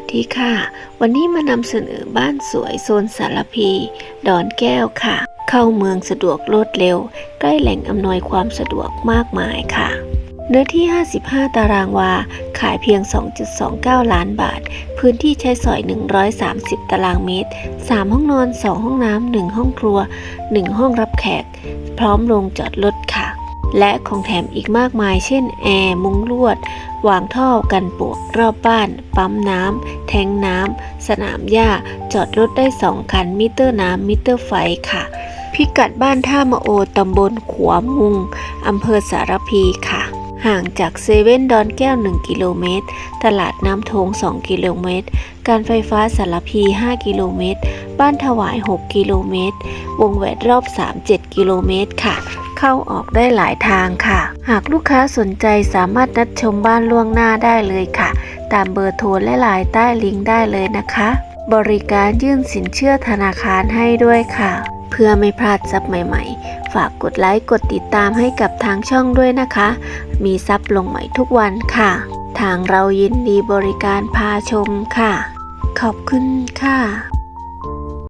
สดีค่ะ วันนี้มานำเสนอบ้านสวยโซนสารพี ดอนแก้วค่ะ เข้าเมืองสะดวกรวดเร็ว ใกล้แหล่งอำนวยความสะดวกมากมายค่ะ เนื้อที่ 55 ตารางวา ขายเพียง 2.29 ล้านบาท พื้นที่ใช้สอย 130 ตารางเมตร 3 ห้องนอน 2 ห้องน้ำ 1 ห้องครัว 1 ห้องรับแขก พร้อมโรงจอดรถค่ะ และของแถมอีกมากมาย เช่นแอร์ มุ้งลวด วางท่อกันปวกรอบบ้าน ปั๊มน้ำแทงน้ำสนามหญ้า จอดรถได้2คัน มิเตอร์น้ำมิเตอร์ไฟค่ะ พิกัดบ้านท่ามะโอตำบลขวามุงอำเภอสารพีค่ะห่างจากเซเว่นดอนแก้ว 1 กิโลเมตร ตลาดน้ำโทง2 กิโลเมตร การไฟฟ้าสารพี 5 กิโลเมตร บ้านถวาย 6 กิโลเมตร วงแหวนรอบ 37 กิโลเมตรค่ะ เข้าออกได้หลายทางค่ะ หากลูกค้าสนใจสามารถนัดชมบ้านล่วงหน้าได้เลยค่ะ ตามเบอร์โทรและไลน์ใต้ลิงก์ได้เลยนะคะ บริการยื่นสินเชื่อธนาคารให้ด้วยค่ะ เพื่อไม่พลาดซับใหม่ๆ ฝากกดไลค์กดติดตามให้กับทางช่องด้วยนะคะ มีซับลงใหม่ทุกวันค่ะ ทางเรายินดีบริการพาชมค่ะ ขอบคุณค่ะ